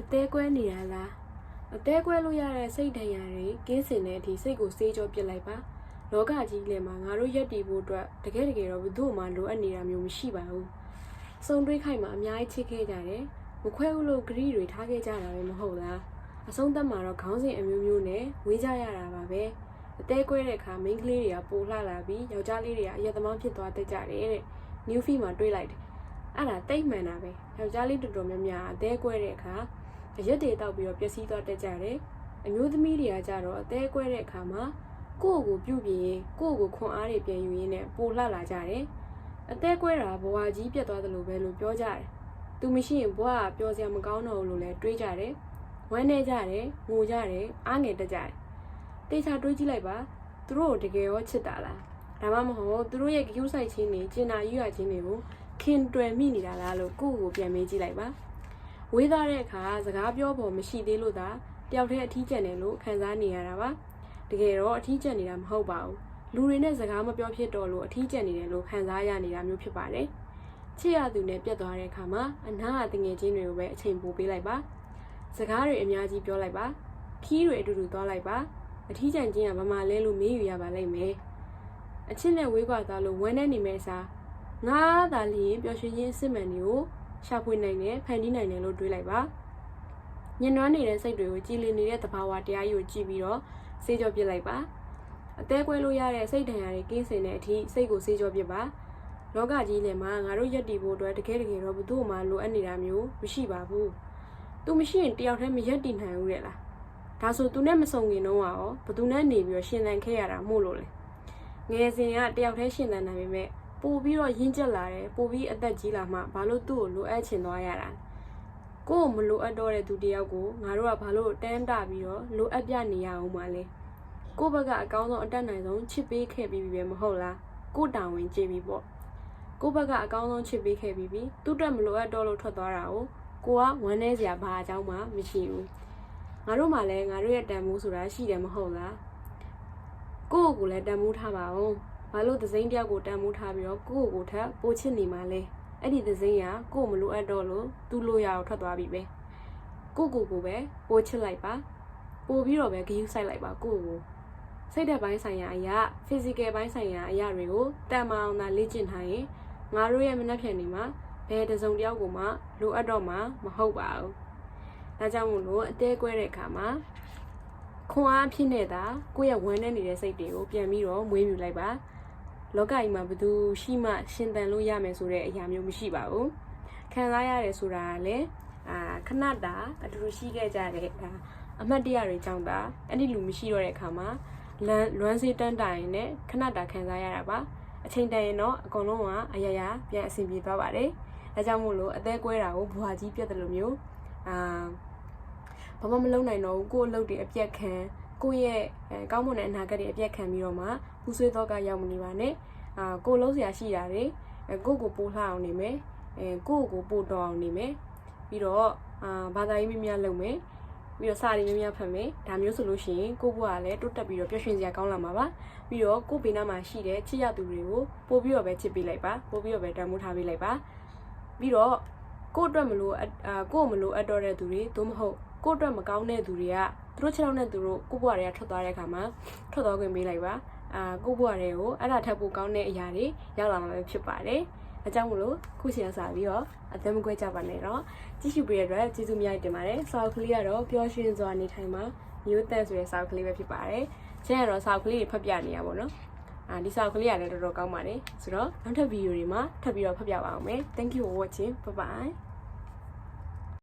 အသေးကွဲနေရလားအသေးကွဲလို့ရတဲ့စိတ်ဒဏ်ရာတွေကင်းစင်တဲ့အထိစိတ်ကိုစေးကြောပစ်လိုက်ပါလောကကြီးလည်းမှာငါတို့ရက်တည်ဖို့အတွက်တကယ်တကယ်တော့ဘယ်သူ့မှလိုအပ်နေတာမျိုးမရှိပါဘူးစုံတွေးခိုက်မှာအများကြီးချစ်ခဲ့ကြတယ်မခွဲဘူးလို့ဂရီတွေထားခဲ့ကြတာပဲမဟုတ်လားအဆုံးသတ်မှာတော့ခေါင်းစဉ်အမျိုးမျိုးနဲ့ဝေးကြရတာပါပဲအသေးကွဲတဲ့အခါမိန်းကလေးတွေကပိုလှလာပြီးယောက်ျားလေးတွေကအရက်သမားဖြစ်သွားတတ်ကြတယ်တဲ့ new feed မှာတွေးလိုက်တယ်အဲ့ဒါတိတ်မှန်တာပဲယောက်ျားလေးတော်တော်များများအသေးကွဲတဲ့အခါ အရက်တွေတောက်ပြီးတော့ပျက်စီးသွားတတ်ကြတယ်အမျိုးသမီးတွေကကြတော့အသေးကွဲတဲ့အခါမှာကိုယ့်ကိုပြုတ်ပြင်းရင်ကိုယ့်ကိုခွန်အားတွေပြန်ယူရင်းနဲ့ပိုလှလာကြတယ်အသေးကွဲတာဘဝကြီးပြတ်သွားတယ်လို့ပဲလို့ပြောကြတယ်သူမရှိရင်ဘဝကပျော်စရာမကောင်းတော့ဘူးလို့လည်းတွေးကြတယ်ဝမ်းနေကြတယ်ငိုကြတယ်အားငယ်တတ်ကြတယ်တေချာတွေးကြည့်လိုက်ပါသူတို့ကိုတကယ်ရောချစ်တာလားဒါမှမဟုတ်သူတို့ရဲ့ကြိုးဆိုင်ခြင်းတွေကျင်နာယူရခြင်းတွေကိုခင်တွယ်မိနေတာလားလို့ကိုယ့်ကိုယ်ပြန်မေးကြည့်လိုက်ပါ ဝေးသားတဲ့အခါစကားပြောဖို့မရှိသေးလို့သာတယောက်တည်းအထီးကျန်တယ်လို့ခံစားနေရတာပါတကယ်တော့အထီးကျန်နေတာမဟုတ်ပါဘူးလူတွေနဲ့စကားမပြောဖြစ်တော့လို့အထီးကျန်နေတယ်လို့ခံစားရနေတာမျိုးဖြစ်ပါတယ်ချစ်ရသူနဲ့ပြတ်သွားတဲ့အခါမှာအနာအတငယ်ချင်းတွေကိုပဲအချိန်ပိုပေးလိုက်ပါစကားတွေအများကြီးပြောလိုက်ပါခီးတွေအတူတူသွားလိုက်ပါအထီးကျန်ချင်းကဘာမှလဲလို့မေးယူရပါလိမ့်မယ်အချစ်နဲ့ဝေးကွာသားလို့ဝမ်းနဲ့နေမဲ့စားငါသာလျင်ပျော်ရွှင်ခြင်းအစစ်မှန်တွေကို ရှာဖွေနိုင်တယ်ဖန်တီးနိုင်တယ်လို့တွေးလိုက်ပါညှဉ်းနှွမ်းနေတဲ့စိတ်တွေကိုကြည်လင်နေတဲ့သဘာဝတရားကြီးကိုကြည့်ပြီးတော့စေးကြောပစ်လိုက်ပါအသေးကွဲလို့ရတဲ့စိတ်ဒဏ်ရာတွေကင်းစင်တဲ့အထိစိတ်ကိုစေးကြောပစ်ပါလောကကြီးထဲမှာငါတို့ယက်တီဖို့အတွက်တကယ်တကယ်တော့ဘယ်သူမှလိုအပ်နေတာမျိုးမရှိပါဘူး။ तू မရှိရင်တယောက်တည်းမယက်တီနိုင်ဘူးတဲ့လား။ဒါဆို तू နဲ့မဆုံခင်တော့ရောဘယ်သူနဲ့နေပြီးတော့ရှင်သန်ခဲ့ရတာမို့လို့လေ။ငယ်စဉ်ကတယောက်တည်းရှင်သန်နိုင်ပေမဲ့ ပို့ပြီးတော့ရင်းကျက်လာတယ်ပို့ပြီးအသက်ကြီးလာမှဘာလို့သူ့ကိုလိုအပ်ချင်သွားရတာလဲ။ကိုယ့်ကိုမလိုအပ်တော့တဲ့သူတယောက်ကိုငါတို့ကဘာလို့တန်းတပြီးတော့လိုအပ်ပြနေရအောင်မလဲ။ကိုယ့်ဘက်ကအကောင်းဆုံးအတက်နိုင်ဆုံးချစ်ပေးခဲ့ပြီးပြီပဲမဟုတ်လား။ကိုယ့်တာဝန်ကျေပြီပေါ့။ကိုယ့်ဘက်ကအကောင်းဆုံးချစ်ပေးခဲ့ပြီးပြီသူ့အတွက်မလိုအပ်တော့လို့ထွက်သွားတာကိုကိုကဝမ်းနေစရာဘာအကြောင်းမှမရှိဘူးငါတို့မှလည်းငါတို့ရဲ့တန်မိုးဆိုတာရှိတယ်မဟုတ်လားကိုယ့်ကိုယ်လည်းတန်မိုးထားပါအောင် ဘာလို့သစိမ်းတယောက်ကိုတန်မိုးထားပြီးတော့ကိုယ့်ကိုယ်ထပ်ပိုချစ်နေမှလဲအဲ့ဒီသစိမ်းကကိုယ့်မလိုအပ်တော့လို့သူ့လိုရအောင်ထွက်သွားပြီပဲကိုယ့်ကိုယ်ကိုပဲပိုချစ်လိုက်ပါပို့ပြီးတော့ပဲဂယုစိုက်လိုက်ပါကိုယ့်ကိုစိတ်ဓာတ်ပိုင်းဆိုင်ရာအရာ physical ပိုင်းဆိုင်ရာအရာတွေကိုတန်မအောင်သာလေ့ကျင့်ထားရင်ငါတို့ရဲ့မနှက်ဖြန်တွေမှာဘယ်တစ်စုံတစ်ယောက်ကိုမှလိုအပ်တော့မှမဟုတ်ပါဘူး။ဒါကြောင့်မို့လို့အသေးကွဲတဲ့အခါမှာခွန်အားဖြစ်နေတာကိုယ့်ရဲ့ဝမ်းနဲ့နေတဲ့စိတ်တွေကိုပြန်ပြီးတော့မွေးမြူလိုက်ပါ။ လောကကြီးမှာဘယ်သူရှိမှရှင်သန်လို့ရမယ်ဆိုတဲ့အရာမျိုးမရှိပါဘူး။ခံစားရတယ်ဆိုတာကလည်းအာခဏတာအတူတူရှိခဲ့ကြတဲ့ဒါအမှတ်တရတွေကြောင့်ဒါအဲ့ဒီလူမရှိတော့တဲ့အခါမှာလမ်းလွမ်းစေးတန်းတိုင်နဲ့ခဏတာခံစားရတာပါအချိန်တန်ရင်တော့အကုန်လုံးကအရာရာပြန်အဆင်ပြေသွားပါတယ်ဒါကြောင့်မို့လို့အသက်ကွဲတာကိုဘွာကြီးပြတ်တယ်လို့မျိုးအာဘာမှမလုပ်နိုင်တော့ဘူးကိုယ့်အလုပ်တွေအပြက်ခံ ကိုယ့်ရဲ့အဲကောင်းမွန်တဲ့အနာဂတ်တွေအပြက်ခံပြီးတော့မှပူဆွေးတော့ကရောက်မနေပါနဲ့အာကိုယ်လုံးစရာရှိတာတွေအဲကိုယ့်ကိုပို့လှအောင်နေမယ်အဲကိုယ့်ကိုပို့တော်အောင်နေမယ်ပြီးတော့အာဘာသာရေးများများလုပ်မယ်ပြီးတော့စာရီများများဖတ်မယ်ဒါမျိုးဆိုလို့ရှိရင်ကိုယ့်ဘဝကလည်းတိုးတက်ပြီးတော့ပျော်ရွှင်စရာကောင်းလာမှာပါပြီးတော့ကိုယ့်ဘေးနားမှာရှိတဲ့ချစ်ရသူတွေကိုပို့ပြီးတော့ပဲချစ်ပေးလိုက်ပါပို့ပြီးတော့ပဲတန်ဖိုးထားပေးလိုက်ပါပြီးတော့ကိုယ့်အတွက်မလို့အာကိုယ့်မလို့အပ်တော့တဲ့သူတွေသို့မဟုတ်ကိုယ့်အတွက်မကောင်းတဲ့သူတွေက သူတို့ချစ်တော့တဲ့သူတို့ကိုယ့်ဘဝတွေကထွက်သွားတဲ့အခါမှာထွက်သွားခွင့်ပေးလိုက်ပါအာကိုယ့်ဘဝတွေကိုအဲ့ဒါထပ်ဖို့ကောင်းတဲ့အရာတွေရောက်လာမှာပဲဖြစ်ပါတယ်အကြောင်းမလို့ခုချိန်စားပြီးတော့အသက်မကွဲကြပါနဲ့တော့ကြည့်ရှုပေးရတဲ့အတွက်ကျေးဇူးများတင်ပါတယ်ဆောက်ကလေးကတော့ပျော်ရွှင်စွာနေထိုင်မှာမျိုးသက်ဆိုတဲ့ဆောက်ကလေးပဲဖြစ်ပါတယ်ကျန်ကတော့ဆောက်ကလေးတွေဖတ်ပြနေရပါတော့အာဒီဆောက်ကလေးကလည်းတော်တော်ကောင်းပါတယ်ဆိုတော့နောက်ထပ်ဗီဒီယိုတွေမှာထပ်ပြီးတော့ဖတ်ပြပါအောင်မယ် thank you for watching bye bye